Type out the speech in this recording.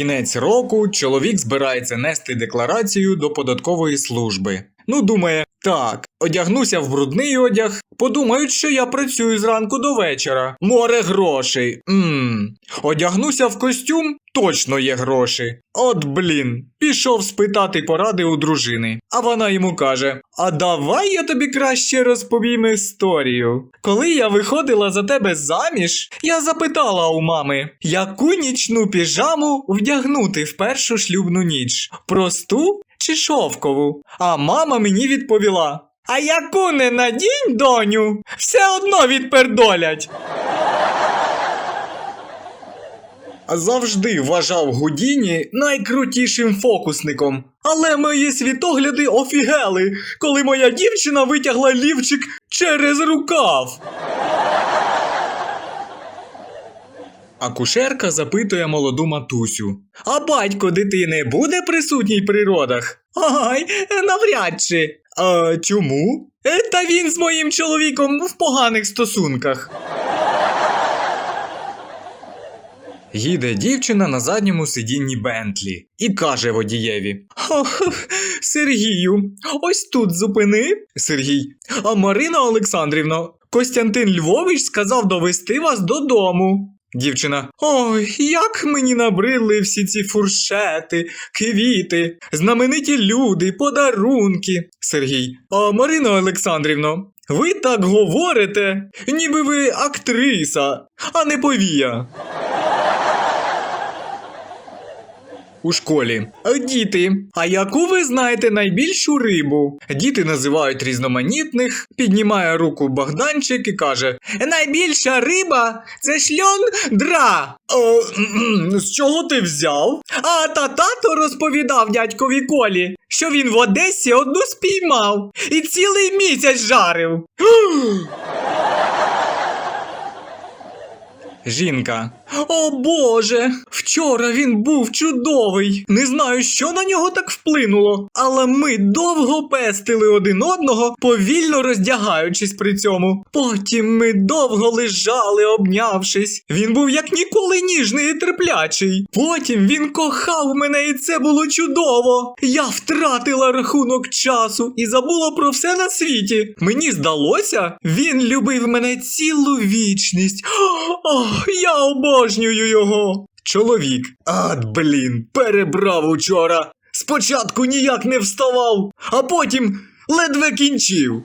Кінець року чоловік збирається нести декларацію до податкової служби. Ну, думає, так, одягнуся в брудний одяг, подумають, що я працюю зранку до вечора. Море грошей. Мм. Одягнуся в костюм, точно є гроші. От блін, пішов спитати поради у дружини. А вона йому каже: А давай я тобі краще розповім історію. Коли я виходила за тебе заміж, я запитала у мами, яку нічну піжаму вдягнути в першу шлюбну ніч: просту чи шовкову? А мама мені відповіла: А яку не надінь, доню, все одно відпердолять. Завжди вважав Гудіні найкрутішим фокусником. Але мої світогляди офігели, коли моя дівчина витягла лівчик через рукав. Акушерка запитує молоду матусю: А батько дитини буде присутній при родах? Ай, навряд чи. А чому? «Е, Та він з моїм чоловіком в поганих стосунках. Їде дівчина на задньому сидінні Бентлі і каже водієві: Ох, Сергію, ось тут зупини. Сергій. А Марина Олександрівна, Костянтин Львович сказав довести вас додому. Дівчина. Ой, як мені набридли всі ці фуршети, квіти, знамениті люди, подарунки. Сергій. А Марина Олександрівна, ви так говорите, ніби ви актриса, а не повія. У школі. «Е, Діти, а яку ви знаєте найбільшу рибу? Діти називають різноманітних, піднімає руку Богданчик і каже: Найбільша риба це шльондра. О, з чого ти взяв? А та тато розповідав дядькові Колі, що він в Одесі одну спіймав і цілий місяць жарив. Жінка. О Боже! Вчора він був чудовий. Не знаю, що на нього так вплинуло, але ми довго пестили один одного, повільно роздягаючись при цьому. Потім ми довго лежали, обнявшись. Він був як ніколи ніжний і терплячий. Потім він кохав мене, і це було чудово. Я втратила рахунок часу і забула про все на світі. Мені здалося, він любив мене цілу вічність. Ох, я обожнюю його. Чоловік. Ад, блін, перебрав учора. Спочатку ніяк не вставав, а потім ледве кінчив.